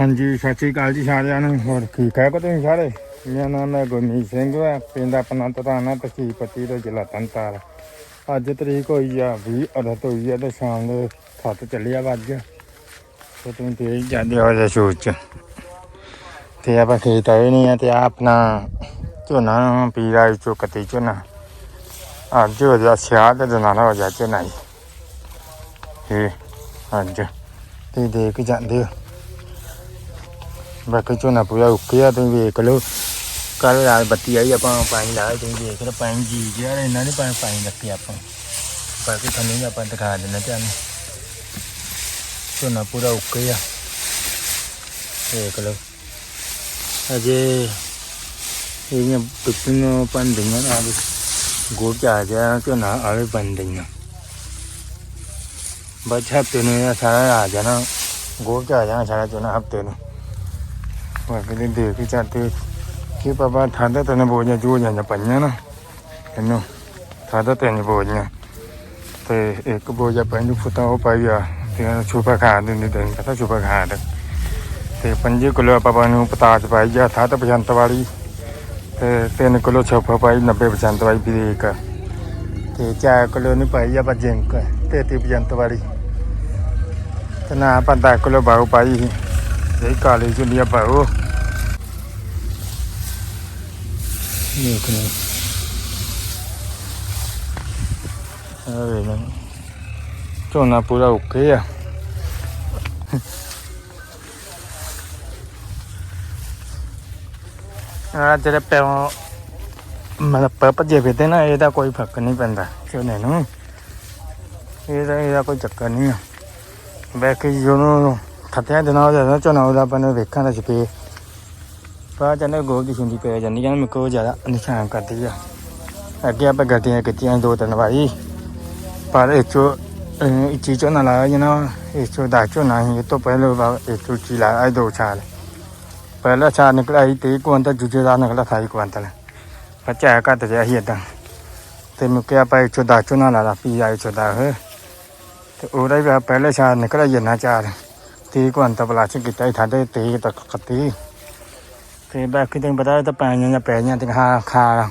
ਹਾਂਜੀ, ਸਤਿ ਸ਼੍ਰੀ ਅਕਾਲ ਜੀ ਸਾਰਿਆਂ ਨੂੰ। ਹੋਰ ਠੀਕ ਹੈ ਕੋ ਤੁਸੀਂ ਸਾਰੇ? ਮੇਰਾ ਨਾਮ ਹੈ ਗੁਰਮੀਤ ਸਿੰਘ ਹੈ ਪਿੰਡ ਆਪਣਾ ਤਰਾਣਾ ਤਹਿਸੀਲ ਪੱਟੀ ਤੋਂ ਜ਼ਿਲ੍ਹਾ ਤੰਤਾਰ ਅੱਜ ਤਰੀਕ ਹੋਈ ਆ 20 ਅਰਤ ਹੋਈ ਆ ਤੇ ਸ਼ਾਮ ਦੇ 7 ਚੱਲਿਆ ਵਾ ਅੱਜ। ਤੇ ਤੁਸੀਂ ਤੇਜ਼ ਜਾਂਦੇ ਹੋ ਜੇ ਸੂਚ ਤੇ ਆਪਾਂ ਖੇਤ ਆਏ ਨਹੀਂ ਆ ਤੇ ਆ ਆਪਣਾ ਝੋਨਾ ਪੀਰਾ ਚੋਂ ਕੱਤੀ ਝੋਨਾ। ਅੱਜ ਹੋ ਜਾ ਸਿਆਹ ਤੇ ਦਨਾਲਾ ਹੋ ਜਾ ਝੋਨਾ ਜੀ। ਇਹ ਅੱਜ ਤੇ ਦੇਖ ਜਾਂਦੇ ਹੋ ਬਾਕੀ ਝੋਨਾ ਪੂਰਾ ਉੱਕਿਆ ਤੁਸੀਂ ਵੇਖ ਲਓ ਕੱਲ ਰਾਤ ਬੱਤੀ ਆਈ ਆਪਾਂ ਪਾਣੀ ਲਾਇਆ ਤੁਸੀਂ ਵੇਖ ਲਓ ਪਾਣੀ ਜੀ ਗਿਆ ਇਹਨਾਂ ਨੇ ਪਾਣੀ ਪਾਣੀ ਰੱਖਿਆ ਆਪਾਂ ਬਾਕੀ ਤੁਹਾਨੂੰ ਵੀ ਆਪਾਂ ਦਿਖਾ ਦਿੰਦੇ ਤੁਹਾਨੂੰ ਝੋਨਾ ਪੂਰਾ ਉੱਕਿਆ ਵੇਖ ਲਓ ਅਜੇ ਇਹ ਪਿੱਪੀਆਂ ਪੰਦੀਆਂ ਨਾਲ ਗੋੜ ਜਾ ਗਿਆ ਝੋਨਾ ਆਵੇ ਬੰਦੀਆਂ ਬਸ ਹਫ਼ਤੇ ਨੂੰ ਇਹ ਸਾਰਾ ਆ ਜਾਣਾ ਗੋੜ ਜਾ ਜਾਣਾ ਸਾਰਾ ਝੋਨਾ ਹਫ਼ਤੇ ਨੂੰ। ਬਾਕੀ ਦੇ ਦੇਖ ਕੇ ਚਾਹਤੇ ਕਿ ਬਾਬਾ ਠੰਡ ਤੇ ਨੇ ਜੋ ਜਾਂ ਪਈਆਂ ਨਾ, ਇਹਨੂੰ ਠੰਡ ਤਿੰਨ ਨਹੀਂ ਬੋਝਾਂ ਤੇ ਇੱਕ ਬੋਝਾ ਪੈਂਦੀ ਫੁੱਟਾ, ਉਹ ਪਾਈ ਆ, ਤੇ ਛੁਪਾ ਖਾ ਦਿੰਦੀ ਤੈਨੂੰ ਪਤਾ ਛੁਪਾ ਖਾ ਦੇ। ਤੇ 5 ਕਿਲੋ ਆਪਾਂ ਨੂੰ ਪਤਾਜ ਪਾਈ ਆ, ਥਾ ਤਾਂ ਵਾਲੀ ਤੇ 3 ਕਿਲੋ ਛੋਪਾ ਪਾਈ 90 ਬਜੰਤ ਵਾਲੀ ਬਰੀਕ। ਤੇ 4 ਕਿਲੋ ਨਹੀਂ ਪਾਈ ਆਪਾਂ ਜਿੰਕ 33 ਬਜੰਤ ਵਾਲੀ ਤੇ ਨਾ ਆਪਾਂ 10 ਕਿਲੋ ਬਾਹੂ ਪਾਈ ਸੀ। ਇਹ ਕਾਲੀ ਚੁੰਨੀਆ ਪਾਓ ਦੇਖ ਝੋਨਾ ਪੂਰਾ ਓਕੇ ਆ। ਆ ਜਿਹੜੇ ਪਿਓ ਮਤਲਬ ਭੱਜੇ ਫਿਰਦੇ ਨਾ, ਇਹਦਾ ਕੋਈ ਫ਼ਰਕ ਨਹੀਂ ਪੈਂਦਾ ਝੋਨੇ ਨੂੰ। ਇਹਦਾ ਇਹਦਾ ਕੋਈ ਚੱਕਰ ਨਹੀਂ ਆ। ਬਾਕੀ ਜਦੋਂ ਖੱਤਿਆਂ ਦਿਨਾਂ ਹੋ ਜਾਂਦਾ ਝੋਨਾ ਉਹਦਾ ਆਪਾਂ ਨੂੰ ਵੇਖਾਂ ਦਾ ਸਪੇ ਪਾ ਜਨੇ ਗੋਲ ਦੀ ਸੁੰਡੀ ਪੈ ਜਾਂਦੀ ਹੈ ਮੇਰੇ ਕੋਲ ਜ਼ਿਆਦਾ ਨਿਸ਼ਾਨ ਕਰਦੀ ਆ। ਅੱਗੇ ਆਪਾਂ ਗੱਡੀਆਂ ਕੀਤੀਆਂ ਦੋ ਤਿੰਨ ਵਾਰੀ। ਪਰ ਇਹ ਚੋ ਇੱਚੀ ਝੋਨਾ ਲਾਇਆ ਜਨਾ ਇਸ ਚੋਂ ਦਾ ਝੋਨਾ ਸੀ। ਇਹ ਤੋਂ ਪਹਿਲਾਂ ਇਸ ਇਹ ਚੋਂ ਚੀ ਲਾਇਆ ਇਹ ਦੋ ਸਾਲ। ਪਹਿਲਾ ਸਾਲ ਨਿਕਲਿਆ ਸੀ ਤੀਹ ਕੁਇੰਟਲ, ਦੂਜੇ ਦਾ ਨਿਕਲਿਆ ਅਠਾਈ ਕੁਇੰਟਲ। ਬੱਚਾ ਘੱਟ ਰਿਹਾ ਸੀ ਏਦਾਂ। ਤੇ ਮੁੱਕੇ ਆਪਾਂ ਇਹ ਚੋਂ ਦਾ ਝੋਨਾ ਲਾ ਲਾ ਪੀ ਆਏ ਚੋਂ ਦਾ ਤੇ ਉਹਦਾ ਵੀ ਪਹਿਲੇ ਸਾਲ ਨਿਕਲਿਆ ਜਨਾ ਚਾਰ। ਤੀਹ ਕੁਇੰਟਲ ਪਲਾਸ ਕੀਤਾ ਸੀ, ਸਾਡੇ ਤੀਹ ਤੱਕ ਖੱਤੀ ਤੇ ਬਾਕੀ ਤੈਨੂੰ ਪਤਾ ਇਹ ਤਾਂ ਪਾਈਆਂ ਜਾਂ ਪੈ ਜਾਂ ਤੇ ਹਾਂ ਖਾ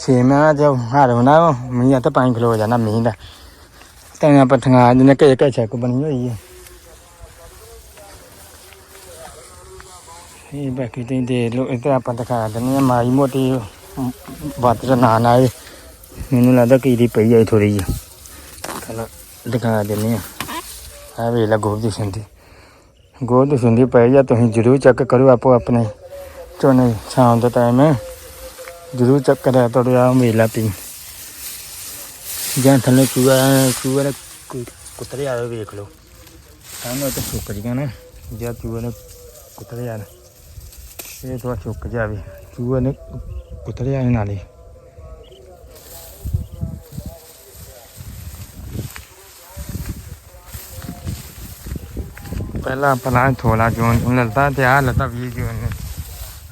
ਛੇ ਮਹੀਨਾ ਜੋ ਹਾਰ ਹੋਣਾ ਮੀਂਹ ਤਾਂ ਪਾਣੀ ਖਲੋ ਜਾਣਾ ਮੀਂਹ ਦਾ। ਤਾਂ ਪੱਥੀਆਂ ਜਿਹਨੇ ਕਿ ਇੱਕ ਛੱਕ ਬਣੀ ਹੋਈ ਹੈ ਇਹ ਬਾਕੀ ਤੇ ਦੇ ਲੋ ਇਹ ਤਾਂ ਆਪਾਂ ਦਿਖਾ ਦਿੰਦੇ ਆ ਮਾਈ ਮੋਟੀ ਬਾਤ ਦਾ ਨਾਂ ਨਾ ਆਏ ਮੈਨੂੰ ਲੱਗਦਾ ਕੀੜੀ ਪਈ ਆਈ ਥੋੜੀ ਜਿਹੀ। ਚਲੋ। ਦਿਖਾ ਦਿੰਦੇ ਆ। ਆ ਵੇਖ ਲਾ ਗੋਦ ਦੀ ਸਿੰਦੀ ਗੋਦ ਦੀ ਸਿੰਦੀ ਪਈ ਜਾ, ਤੁਸੀਂ ਜ਼ਰੂਰ ਚੈੱਕ ਕਰੋ ਆਪੋ ਆਪਣੇ ਝੋਨੇ ਸ਼ਾਮ ਦਾ ਟਾਈਮ ਹੈ ਜ਼ਰੂਰ ਚੈੱਕ ਕਰਿਆ ਤੁਹਾਡੇ ਆ ਮੇਲਾ ਪੀ ਜਾਂ ਥੱਲੇ ਚੂਹਾ ਚੂਹਾ ਦਾ ਕੁ- ਕੁੱਤਰੇ ਆਏ ਵੇਖ ਲਓ। ਸਾਹਮਣੇ ਤਾਂ ਸੁੱਕ ਜੀਗਾ ਨਾ, ਜਾਂ ਚੂਹਾ ਨੇ ਕੁੱਤਰੇ ਆਏ ਇਹ ਥੋੜਾ ਸੁੱਕ ਜਾਵੇ। ਚੂਹਾ ਨੇ ਕੁੱਤਰੇ ਆਏ ਨਾਲੇ। ਪਹਿਲਾਂ ਆਪਣਾ ਥੋੜਾ ਜੂਨ ਨੂੰ ਲੱਤਾ ਤੇ ਆ ਲੱਤਾ 20 ਜੂਨ ਨੂੰ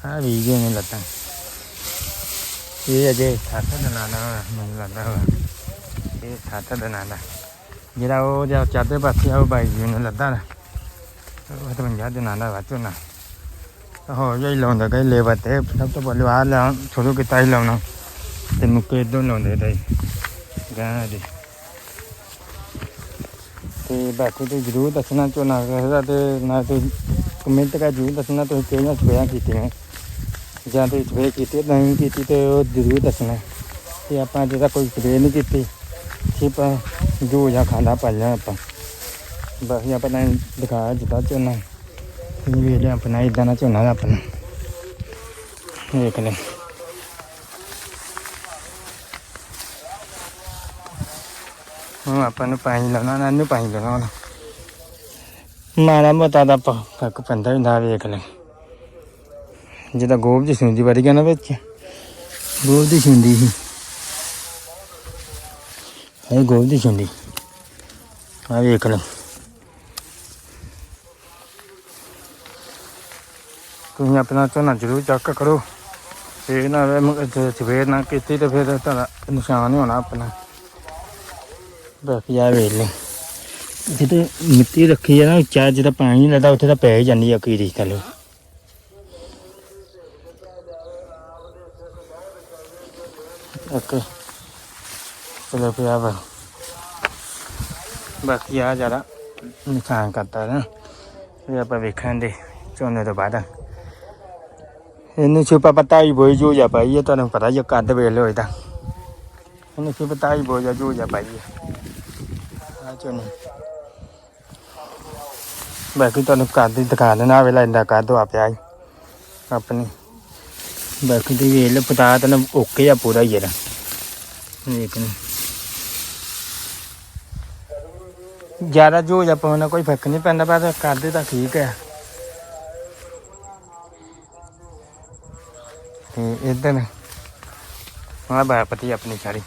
ਆ 20 ਜੂਨ ਨੂੰ ਲੱਤਾ ਇਹ ਅਜੇ ਸੱਤ ਦਿਨਾਂ ਦਾ ਹੋਇਆ, ਮੈਨੂੰ ਲੱਗਦਾ ਹੋਇਆ ਇਹ ਸੱਤ ਦਿਨਾਂ ਦਾ ਜਿਹੜਾ ਉਹ ਜਿਹੜਾ ਚਾਦੇ ਪਾਸੇ ਆ ਉਹ 22 ਜੂਨ ਨੂੰ ਲੱਦਾ ਨਾ ਉਹ ਤਾਂ 50 ਦਿਨਾਂ ਦਾ ਵਾਚੋ ਨਾ ਹੋ ਜਾਈ ਲਾਉਂਦਾ ਕਈ ਲੇਬਰ ਤੇ ਸਭ ਤੋਂ ਪਹਿਲਾਂ ਆ ਲਾ ਸ਼ੁਰੂ ਕੀਤਾ ਹੀ ਲਾਉਣਾ ਤੇ ਬਾਕੀ ਤੁਸੀਂ ਜ਼ਰੂਰ ਦੱਸਣਾ, ਝੋਨਾ ਕਰਦਾ ਤੇ ਨਾ ਤੁਸੀਂ ਕਮੈਂਟ ਕਰ ਜ਼ਰੂਰ ਦੱਸਣਾ, ਤੁਸੀਂ ਕਿਹੜੀਆਂ ਸਪਰੇਆਂ ਕੀਤੀਆਂ ਜਾਂ ਤੁਸੀਂ ਸਪਰੇਅ ਕੀਤੀ, ਨਹੀਂ ਕੀਤੀ ਤੇ ਉਹ ਜ਼ਰੂਰ ਦੱਸਣਾ। ਤੇ ਆਪਾਂ ਜਿਹੜਾ ਕੋਈ ਸਪਰੇਅ ਨਹੀਂ ਕੀਤੀ ਸਿਰਫ ਜੋ ਜਾਂ ਖਾਣਾ ਪਾਲਿਆ ਆਪਾਂ। ਬਾਕੀ ਆਪਾਂ ਨੇ ਦਿਖਾਇਆ ਜਿੱਦਾਂ ਝੋਨਾ। ਇਹ ਵੀ ਆਪਣਾ, ਇਦਾਂ ਦਾ ਝੋਨਾ ਆਪਣਾ। ਦੇਖ ਲੈ ਹੁਣ ਆਪਾਂ ਨੂੰ ਪਾਣੀ ਲਾਉਣਾ ਨਾ ਇਹਨੂੰ ਪਾਣੀ ਲਾਉਣਾ ਹੁਣ। ਮਾੜਾ ਮੋਟਾ ਦਾ ਪ- ਫ਼ਰਕ ਪੈਂਦਾ ਹੁੰਦਾ ਵੇਖ ਲੈ। ਜਿਹਦਾ ਗੋਬ ਦੀ ਸੁੰਦੀ ਵੜ ਗਿਆ ਨਾ ਵਿੱਚ। ਗੋਬ ਦੀ ਸੁੰਦੀ ਸੀ। ਇਹ ਗੋਬ ਤੁਸੀਂ ਆਪਣਾ ਝੋਨਾ ਜ਼ਰੂਰ ਚੈੱਕ ਕਰੋ। ਇਹ ਨਾ ਸਵੇਰ ਨਾ ਕੀਤੀ ਤੇ ਫਿਰ ਤੁਹਾਡਾ ਨੁਕਸਾਨ ਹੀ ਹੋਣਾ ਆਪਣਾ। ਬਾਕੀ ਆ ਵੇਖ ਲੈ। ਜਿੱਥੇ ਮਿੱਟੀ ਰੱਖੀ ਹੈ ਨਾ ਉੱਚਾ ਜਿਹਦਾ ਪਾਣੀ ਨਹੀਂ ਲੱਗਦਾ ਉੱਥੇ ਤਾਂ ਪੈ ਹੀ ਜਾਂਦੀ ਆ ਕੀੜੀ ਥੱਲੇ ਓਕੇ ਚਲੋ ਪਿਆ ਵਾ। ਬਾਕੀ ਆ ਜਰਾ ਨੁਕਸਾਨ ਕਰਤਾ ਨਾ। ਇਹ ਆਪਾਂ ਵੇਖਾਂਗੇ ਝੋਨੇ ਤੋਂ ਬਾਅਦ। ਇਹਨੂੰ ਛੁਪਾ ਪਤਾ ਹੀ ਬੋਈ ਜੋ ਜਾ ਪਾਈ ਹੈ ਤੁਹਾਨੂੰ ਪਤਾ ਹੀ ਹੈ, ਕੱਦ ਵੇਖ ਲਿਓ ਇਹਨੂੰ ਛੁਪਾ ਪਤਾ ਹੀ ਬੋਈ ਜੋ ਪਾਈ ਹੈ ਆ ਝੋਨੇ ਬਾਕੀ ਤੁਹਾਨੂੰ ਕੱਦ ਹੀ ਦਿਖਾ ਦੇਣਾ ਵੇਲਾ ਇੰਦਾ ਕੱਦ ਆ ਪਿਆ ਈ ਆਪਣੀ। ਬਾਕੀ ਤੇ ਵੇਖ ਲਓ, ਪਤਾ ਜ਼ਿਆਦਾ ਜੋ ਜਾ ਪਾਉਣਾ ਕੋਈ ਫ਼ਰਕ ਨਹੀਂ ਪੈਂਦਾ, ਪਰ ਕਰਦੇ ਤਾਂ ਠੀਕ ਹੈ ਤੇ ਇਧਰ ਆ ਬਾਪਤੀ ਆਪਣੀ ਸਾਰੀ।